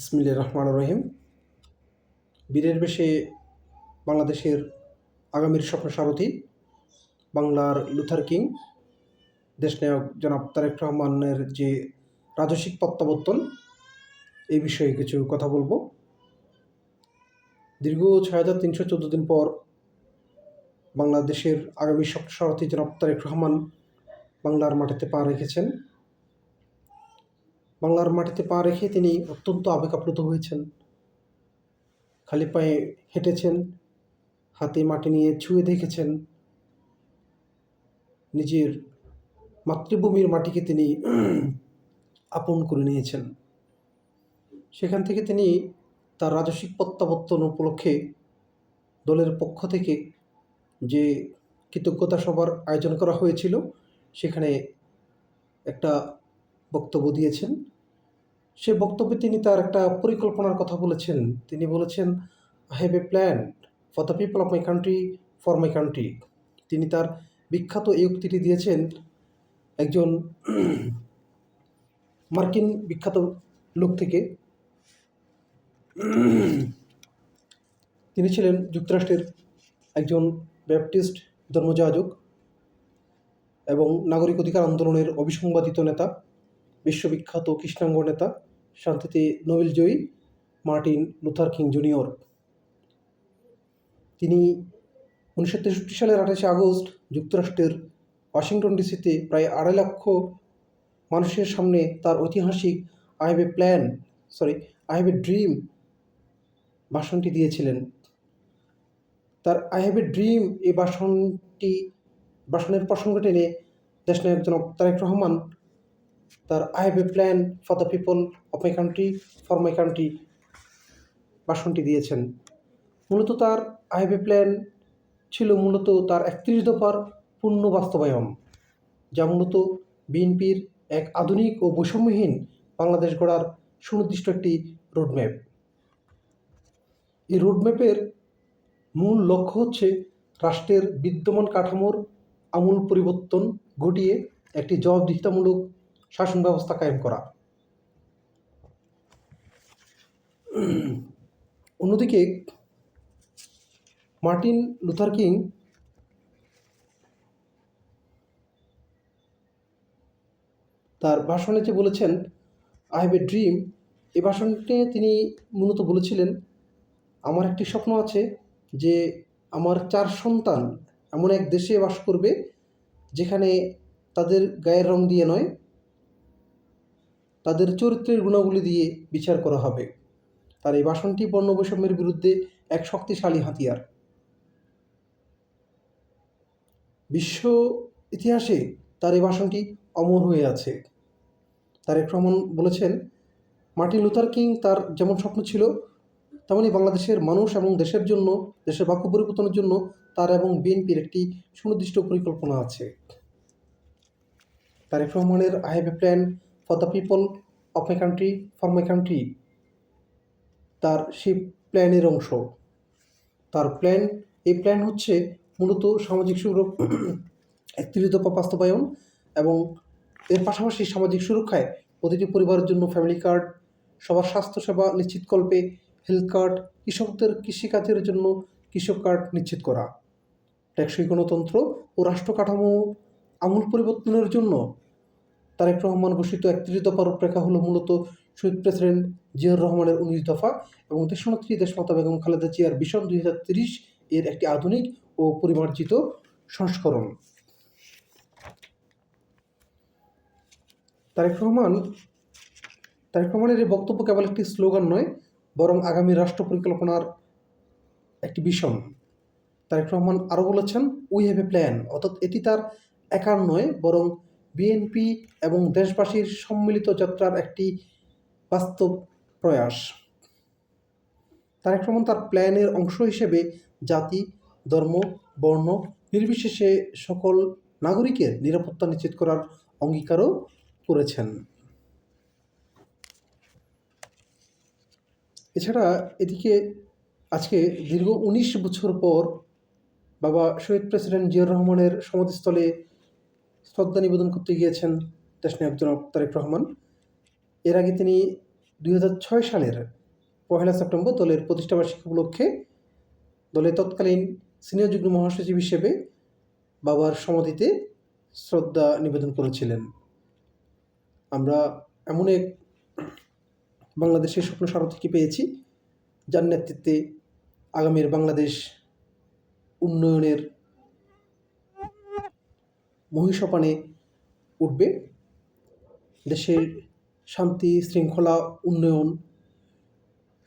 ইসমিল্লা রহমান রহিম। বীরের বেশে বাংলাদেশের আগামীর স্বপ্ন সারথি, বাংলার লুথার কিং, দেশনায়ক জনাব তারেক রহমানের যে রাজস্বিক প্রত্যাবর্তন এই বিষয়ে কিছু কথা বলব। দীর্ঘ ছয় হাজার তিনশো চোদ্দ দিন পর বাংলাদেশের আগামী স্বপ্ন সারথি জনাব তারেক রহমান বাংলার মাটিতে পা রেখেছেন। বাংলার মাটিতে পা রেখে তিনি অত্যন্ত আবেগ আপ্লুত হয়েছেন। খালি পায়ে হেঁটেছেন, হাতে মাটি নিয়ে ছুঁয়ে দেখেছেন। নিজের মাতৃভূমির মাটিকে তিনি আপন করে নিয়েছেন। সেখান থেকে তিনি তার রাজস্বিক প্রত্যাবর্তন উপলক্ষে দলের পক্ষ থেকে যে কৃতজ্ঞতা সভার আয়োজন করা হয়েছিল, সেখানে একটা বক্তব্য দিয়েছেন। সে বক্তব্যে তিনি তার একটা পরিকল্পনার কথা বলেছেন। তিনি বলেছেন I have a plan for the people of my country for my country তিনি তার বিখ্যাত এই উক্তিটি দিয়েছেন, একজন মার্কিন বিখ্যাত লোক থেকে। তিনি ছিলেন যুক্তরাষ্ট্রের একজন ব্যাপটিস্ট ধর্মযাজক এবং নাগরিক অধিকার আন্দোলনের অবিসংবাদিত নেতা। বিশ্ববিখ্যাত কৃষ্ণাঙ্গ নেতা শান্তিতে নোবেল জয়ী মার্টিন লুথার কিং জুনিয়র। তিনি উনিশশো তেষট্টি সালের আঠাশে আগস্ট যুক্তরাষ্ট্রের ওয়াশিংটন ডিসিতে প্রায় আড়াই লক্ষ মানুষের সামনে তার ঐতিহাসিক I have a plan sorry I have a dream ভাষণটি দিয়েছিলেন। তার আই হ্যাভ এ ড্রিম এই ভাষণটি, ভাষণের প্রসঙ্গ টেনে দেশনায়ক জনাব তারেক রহমান তার I have a plan for the people of my country for my country ভাষণটি দিয়েছেন। মূলত তার আই হ্যাভ এ প্ল্যান ছিল মূলত তার একত্রিশ দফার পূর্ণ বাস্তবায়ন, যা মূলত বিএনপির এক আধুনিক ও বৈষম্যহীন বাংলাদেশ গড়ার সুনির্দিষ্ট একটি রোডম্যাপ এই রোডম্যাপের মূল লক্ষ্য হচ্ছে রাষ্ট্রের বিদ্যমান কাঠামোর আমূল পরিবর্তন ঘটিয়ে একটি জবাবদিহিতামূলক শাসন ব্যবস্থা কায়েম করা। অন্যদিকে, মার্টিন লুথার কিং তার ভাষণে যে বলেছেন আই হ্যাভ এ ড্রিম এই ভাষণটি তিনি মূলত বলেছিলেন, আমার একটি স্বপ্ন আছে যে আমার চার সন্তান এমন এক দেশে বাস করবে যেখানে তাদের গায়ের রং দিয়ে নয় তাদের চরিত্রের গুণাবলী দিয়ে বিচার করা হবে। তার এই ভাষণটি বর্ণ বৈষম্যের বিরুদ্ধে এক শক্তিশালী হাতিয়ার। বিশ্ব ইতিহাসে তার এই ভাষণটি অমর হয়ে আছে। তারেক রহমান বলেছেন, মার্টিন লুথার কিং তার যেমন স্বপ্ন ছিল তেমনই বাংলাদেশের মানুষ এবং দেশের জন্য, দেশের বাক্য পরিবর্তনের জন্য তার এবং বিএনপির একটি সুনির্দিষ্ট পরিকল্পনা আছে। তারেক রহমানের have plan for the people of my country for my country তার সেই প্ল্যানের অংশ। তার প্ল্যান, এই প্ল্যান হচ্ছে মূলত সামাজিক সুরক্ষা দফা বাস্তবায়ন এবং এর পাশাপাশি সামাজিক সুরক্ষায় প্রতিটি পরিবারের জন্য ফ্যামিলি কার্ড সবার স্বাস্থ্যসেবা নিশ্চিতকল্পে হেলথ কার্ড কৃষকদের কৃষিকাজের জন্য কৃষক কার্ড নিশ্চিত করা। টেকসই গণতন্ত্র ও রাষ্ট্র কাঠামো আমূল পরিবর্তনের জন্য তারেক রহমান ঘোষিত একত্রিশ দফার রূপরেখা হলো মূলত শহীদ প্রেসিডেন্ট জিয়াউর রহমানের উনিশ দফা এবং দেশনেত্রী দেশমাতা বেগম খালেদা জিয়ার বিশন দুই হাজার তিরিশ এর একটি আধুনিক ও পরিমার্জিত সংস্করণ। তারেক রহমান, তারেক রহমানের এই বক্তব্য কেবল একটি স্লোগান নয়, বরং আগামী রাষ্ট্র পরিকল্পনার একটি ভীষণ তারেক রহমান আরও বলেছেন উই হ্যাভ এ প্ল্যান অর্থাৎ এটি তার একার নয়, বরং বিএনপি এবং দেশবাসীর সম্মিলিত যাত্রার একটি বাস্তব প্রয়াস। তারেক রহমান তার প্ল্যানের অংশ হিসেবে জাতি, ধর্ম, বর্ণ নির্বিশেষে সকল নাগরিকের নিরাপত্তা নিশ্চিত করার অঙ্গীকারও করেছেন। এছাড়া এদিকে আজকে দীর্ঘ উনিশ বছর পর বাবা শহীদ প্রেসিডেন্ট জিয়াউর রহমানের সমাধিস্থলে শ্রদ্ধা নিবেদন করতে গিয়েছেন দেশনায়ক জনাব তারেক রহমান। এর আগে তিনি দুই হাজার ছয় সালের পহেলা সেপ্টেম্বর দলের প্রতিষ্ঠাবার্ষিকী উপলক্ষে দলের তৎকালীন সিনিয়র যুগ্ম মহাসচিব হিসেবে বাবার সমাধিতে শ্রদ্ধা নিবেদন করেছিলেন। আমরা এমন এক বাংলাদেশের স্বপ্ন সারথিকে পেয়েছি? যার নেতৃত্বে আগামীর বাংলাদেশ উন্নয়নের মহিষপানে উঠবে। দেশের শান্তি, শৃঙ্খলা, উন্নয়ন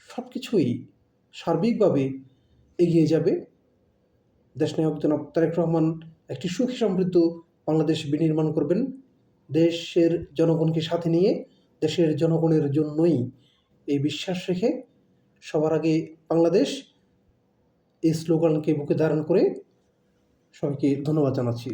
সব কিছুই সার্বিকভাবে এগিয়ে যাবে। দেশনায়ক জনাব তারেক রহমান একটি সুখী সমৃদ্ধ বাংলাদেশ বিনির্মাণ করবেন। দেশের জনগণকে সাথে নিয়ে, দেশের জনগণের জন্যই এই বিশ্বাস রেখে সবার আগে বাংলাদেশ এই স্লোগানকে বুকে ধারণ করে সবাইকে ধন্যবাদ জানাচ্ছি।